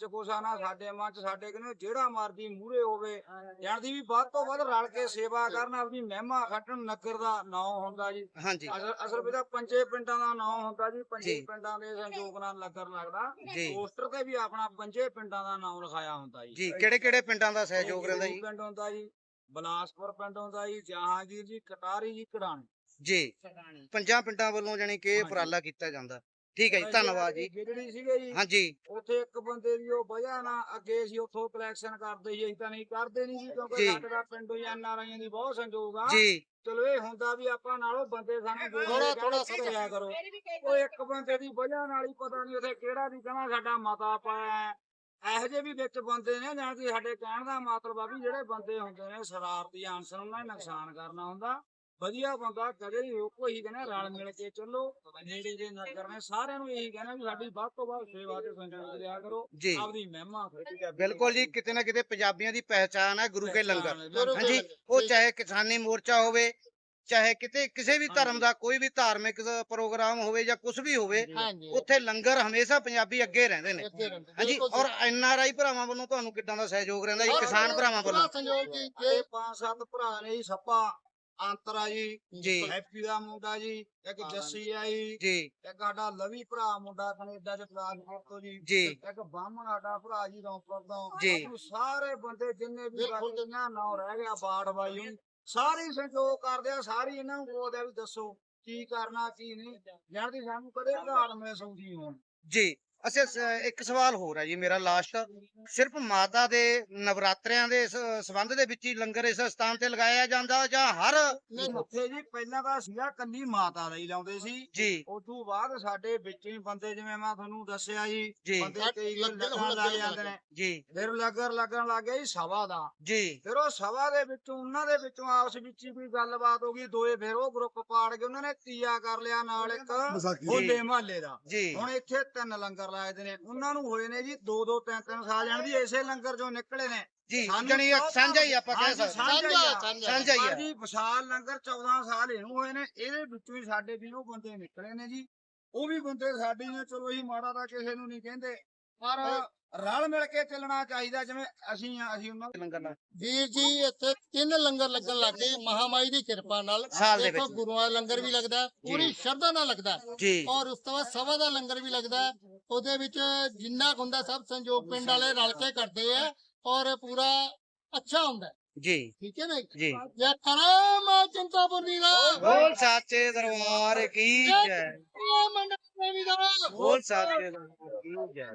ਚ ਨਾ ਸਾਡੇ ਮਨ ਚ ਸਾਡੇ ਕਹਿੰਦੇ ਜਿਹੜਾ ਮਰਜ਼ੀ ਮੂਹਰੇ ਹੋਵੇ ਜਾਣਦੀ ਵੀ ਵੱਧ ਤੋਂ ਵੱਧ ਰਲ ਕੇ ਸੇਵਾ ਕਰਨ ਆਪਣੀ ਮਹਿਮਾ ਖੱਟਣ ਨਗਰ ਦਾ ਨਾਂ ਹੁੰਦਾ ਜੀ। ਹਾਂਜੀ। ਅਸਲ ਵਿੱਚ ਤਾਂ ਪੰਜੇ ਪਿੰਡਾਂ ਦਾ ਨਾਂ ਹੁੰਦਾ ਜੀ ਪੰਜੇ। ਪਿੰਡਾਂ ਦੇ ਸੰਯੋਗ ਨਾਲ ਲੱਗਰ ਲੱਗਦਾ। ਪੋਸਟਰ ਤੇ ਵੀ ਆਪਣਾ ਪੰਜੇ ਪਿੰਡਾਂ ਦਾ ਨਾਮ ਲਿਖਾਇਆ ਹੁੰਦਾ ਜੀ। ਜੀ ਕਿਹੜੇ ਕਿਹੜੇ ਪਿੰਡਾਂ ਦਾ ਸਹਿਯੋਗ ਰਹਿੰਦਾ ਜੀ? ਪਿੰਡ ਹੁੰਦਾ ਜੀ ਬਲਾਸਪੁਰ ਪਿੰਡ ਹੁੰਦਾ ਜੀ ਜਹਾਂਗੀਰ ਜੀ ਕਟਾਰੀ ਜੀ ਕਢਾਣੀ। ਜੀ। ਪੰਜਾਂ ਪਿੰਡਾਂ ਵੱਲੋਂ ਜਾਨੀ ਕਿ। ਉਪਰਾਲਾ ਕੀਤਾ ਜਾਂਦਾ। ਠੀਕ ਹੈ ਜੀ ਧੰਨਵਾਦ ਜੀ। ਜਿਹੜੀ ਸੀਗੇ ਜੀ ਹਾਂਜੀ। ਉੱਥੇ ਇੱਕ ਬੰਦੇ ਦੀ ਉਹ ਵਜ੍ਹਾ ਨਾਲ ਅੱਗੇ ਅਸੀਂ ਉੱਥੋਂ ਕਲੈਕਸ਼ਨ ਕਰਦੇ ਸੀ ਅਸੀਂ ਤਾਂ ਨਹੀਂ ਕਰਦੇ ਨਹੀਂ ਜੀ ਕਿਉਂਕਿ ਜੀ। ਸਾਡੇ ਦਾ ਪਿੰਡੋਂ ਹੀ ਐਨਆਰਆਈਆਂ ਦੀ ਬਹੁਤ ਸੰਯੋਗ ਆ। ਜੀ। ਚਲੋ ਇਹ ਹੁੰਦਾ ਵੀ ਆਪਾਂ ਨਾਲੋਂ ਬੰਦੇ ਸਾਨੂੰ ਦੋ ਥੋੜ੍ਹਾ- ਥੋੜ੍ਹਾ ਸਮਝਿਆ ਕਰੋ। ਉਹ ਇੱਕ ਬੰਦੇ ਦੀ ਵਜ੍ਹਾ ਨਾਲ ਹੀ ਪਤਾ ਨਹੀਂ ਉੱਥੇ ਕਿਹੜਾ ਦੀ ਕਹਿੰਦਾ ਸਾਡਾ ਮਤਾ ਪਾਇਆ ਹੈ। ਇਹੋ ਜਿਹੇ ਵੀ ਵਿੱਚ ਬੰਦੇ ਨੇ ਜਾਣ ਕਿ ਸਾਡੇ ਕਹਿਣ ਦਾ ਮਤਲਬ ਆ ਵੀ ਜਿਹੜੇ ਬੰਦੇ ਹੁੰਦੇ ਨੇ ਸ਼ਰਾਰਤੀ ਅਨਸਰ ਉਹਨਾਂ ਨੇ ਨੁਕਸਾਨ ਕਰਨਾ ਹੁੰਦਾ। ਵਧੀਆ ਬੰਦਾ ਕਦੇ ਵੀ ਰੋਕੋ ਹੀ ਕਹਿੰਦਾ ਰਲ ਮਿਲ ਕੇ ਚੱਲੋ। ਨੇੜੇ ਜੇ ਨਗਰ ਨੇ ਸਾਰਿਆਂ ਨੂੰ ਇਹੀ ਕਹਿਣਾ ਵੀ ਸਾਡੀ ਵੱਧ ਤੋਂ ਵੱਧ ਸੇਵਾ ਤੇ ਸੰਯੋਗ ਦਿਆ ਕਰੋ ਜੀ। ਆਪਦੀ ਮਹਿਮਾ ਬਿਲਕੁਲ ਜੀ ਕਿਤੇ ਨਾ ਕਿਤੇ ਪੰਜਾਬੀਆਂ ਦੀ ਪਹਿਚਾਨ ਹੈ ਗੁਰੂ ਕੇ ਲੰਗਰ। ਹਾਂਜੀ ਉਹ ਚਾਹੇ ਕਿਸਾਨੀ ਮੋਰਚਾ ਹੋਵੇ ਚਾਹੇ ਕਿਤੇ ਕਿਸੇ ਵੀ ਧਰਮ ਦਾ ਕੋਈ ਵੀ ਧਾਰਮਿਕ ਪ੍ਰੋਗਰਾਮ ਹੋਵੇ ਜਾਂ ਕੁਝ ਵੀ ਹੋਵੇ ਹਾਂਜੀ। ਉੱਥੇ ਲੰਗਰ ਹਮੇਸ਼ਾ ਪੰਜਾਬੀ ਅੱਗੇ ਰਹਿੰਦੇ ਨੇ। ਰਹਿੰਦੇ ਹਾਂਜੀ ਬਿਲਕੁਲ ਔਰ ਐਨ ਆਰ ਆਈ ਭਰਾਵਾਂ ਵੱਲੋਂ ਤੁਹਾਨੂੰ ਕਿੱਦਾਂ ਦਾ ਸਹਿਯੋਗ ਰਹਿੰਦਾ ਜੀ? ਕਿਸਾਨ ਭਰਾਵਾਂ ਵੱਲੋਂ। ਸੰਯੋਗ ਜੀ ਇਹ ਜੇ ਪੰਜ ਸੱਤ ਭਰਾ ਨੇ ਜੀ ਸੱਪਾ। ਅੰਤਰਾ ਜੀ ਜੀ। ਹੈਪੀ ਦਾ ਮੁੰਡਾ ਜੀ ਇੱਕ ਜੱਸੀ ਆਈ ਜੀ ਇੱਕ ਸਾਡਾ ਲਵੀ ਭਰਾ ਮੁੰਡਾ ਕੈਨੇਡਾ ਚ ਟ੍ਰਾਂਸਪੋਰਟ ਤੋਂ ਜੀ ਜੀ। ਇੱਕ ਬਾਹਮਣ ਸਾਡਾ ਭਰਾ ਜੀ ਰੌਂਪਰ ਤੋਂ। ਜੀ। ਸਾਰੇ ਬੰਦੇ ਜਿੰਨੇ ਵੀ। ਬਾਕੀਆਂ ਨਾਂ ਰਹਿ ਗਿਆ ਬਾੜ ਬਾਈ ਸਾਰੇ ਹੀ ਸੰਯੋਗ ਕਰਦੇ ਆ ਸਾਰੇ ਇਹਨਾਂ ਨੂੰ ਬੋਲਦੇ ਆ ਵੀ ਦੱਸੋ ਕੀ ਕਰਨਾ ਕੀ ਨਹੀਂ। ਜਾਣਦੀ ਸਾਨੂੰ ਕਦੇ ਉਦਾਹਰਨ ਮਹਿਸੂਸ ਨਹੀਂ ਹੋਣ। ਜੀ। ਅੱਛਾ ਸ- ਇੱਕ ਸਵਾਲ ਹੋਰ ਹੈ ਜੀ ਮੇਰਾ ਲਾਸਟ ਸਿਰਫ ਮਾਤਾ ਦੇ ਨਵਰਾਤਰਿਆਂ ਦੇ ਸੰਬੰਧ ਦੇ ਵਿੱਚ ਹੀ ਲੰਗਰ ਇਸ ਸਥਾਨ ਤੇ ਲਗਾਇਆ ਜਾਂਦਾ ਜਾਂ ਹਰ ਉੱਥੇ ਜੀ ਪਹਿਲਾਂ ਤਾਂ ਸੀਗਾ ਕੱਲੀ ਮਾਤਾ ਦਾ ਹੀ ਲਾਉਂਦੇ ਸੀ। ਜੀ। ਉਦੋਂ ਬਾਅਦ ਸਾਡੇ ਵਿੱਚ ਹੀ ਬੰਦੇ ਜਿਵੇਂ ਮੈਂ ਤੁਹਾਨੂੰ ਦੱਸਿਆ ਜੀ ਬੰਦੇ ਕਈ ਜਾਂਦੇ ਨੇ। ਜੀ। ਫਿਰ ਲੱਗਰ ਲੱਗਣ ਲੱਗ ਗਿਆ ਜੀ ਸਭਾ ਦਾ। ਜੀ। ਫਿਰ ਉਹ ਸਭਾ ਦੇ ਵਿੱਚੋਂ ਉਹਨਾਂ ਦੇ ਵਿੱਚੋਂ ਆਪਸ ਵਿੱਚ ਹੀ ਕੋਈ ਗੱਲਬਾਤ ਹੋ ਗਈ ਦੋਏ ਫਿਰ ਉਹ ਗਰੁੱਪ ਪਾੜ ਕੇ ਉਹਨਾਂ ਨੇ ਤੀਆ ਕਰ ਲਿਆ ਨਾਲ ਇੱਕ ਹੋਲੇ ਮਹੱਲੇ ਦਾ। ਜੀ। ਹੁਣ ਇੱਥੇ ਤਿੰਨ ਲੰਗਰ ਲਾਏ ਨੇ ਉਹਨਾਂ ਨੂੰ ਹੋਏ ਨੇ ਜੀ ਦੋ ਦੋ ਤਿੰਨ ਤਿੰਨ ਸਾਲ ਜਾਣ ਦੀ ਇਸੇ ਲੰਗਰ ਚੋਂ ਨਿਕਲੇ ਨੇ। ਜੀ ਜਣੀ ਸਾਂਝਾ ਹੀ ਆਪਾਂ ਕਹਿ ਸਕਦੇ ਹਾਂ। ਸਾਂਝਾ ਹੀ। ਸਾਂਝਾ ਹੀ ਆ ਜੀ ਵਿਸ਼ਾਲ ਲੰਗਰ 14 ਸਾਲ ਇਹਨੂੰ ਹੋਏ ਨੇ। ਇਹਦੇ ਵਿੱਚੋਂ ਹੀ ਸਾਡੇ ਵੀ ਉਹ ਬੰਦੇ ਨਿਕਲੇ ਨੇ ਜੀ। ਉਹ ਵੀ ਬੰਦੇ ਸਾਡੇ ਨੇ ਚਲੋ ਅਸੀਂ ਮਾੜਾ ਤਾਂ ਕਿਸੇ ਨੂੰ ਨਹੀਂ ਕਹਿੰਦੇ ਪਰ ਰਲ ਮਿਲ ਕੇ ਚੱਲਣਾ ਚਾਹੀਦਾ ਜਿਵੇਂ ਅਸੀਂ ਆ ਅਸੀਂ ਉਹਨਾਂ ਲੰਗਰ ਨਾਲ। ਵੀਰ ਜੀ ਇੱਥੇ ਤਿੰਨ ਲੰਗਰ ਲੱਗਣ ਲੱਗੇ ਮਹਾਮਾਈ ਦੀ ਕਿਰਪਾ ਨਾਲ। ਸਾਲ ਦੇ ਵਿੱਚ। ਗੁਰੂਆਂ ਦਾ ਲੰਗਰ ਵੀ ਲੱਗਦਾ ਹੈ, ਪੂਰੀ ਸ਼ਰਧਾ ਨਾਲ ਲੱਗਦਾ। ਹੈ। ਜੀ। ਔਰ ਉਸ ਤੋਂ ਬਾਅਦ ਸਭਾ ਦਾ ਲੰਗਰ ਵੀ ਲੱਗਦਾ। ਹੈ। ਉਹਦੇ ਵਿੱਚ ਜਿੰਨਾ ਕੁ ਹੁੰਦਾ ਸਭ ਸੰਯੋਗ ਪਿੰਡ ਵਾਲੇ ਰਲ ਕੇ ਕਰਦੇ ਆ ਔਰ ਪੂਰਾ ਅੱਛਾ ਹੁੰਦਾ। ਹੈ। ਜੀ। ਠੀਕ ਹੈ ਨਾ ਜੀ। ਜੈ ਕਰਾਮ ਚਿੰਤਾਪੁਰਨੀ ਦਾ। ਬੋਲ ਸਾਚੇ ਦਰਬਾਰ ਕੀ ਜੈ। ਜੈ ਦਾ ਬੋਲ ਸਾਚੇ ਦਰਬਾਰ ਕੀ ਜੈ ਜੈ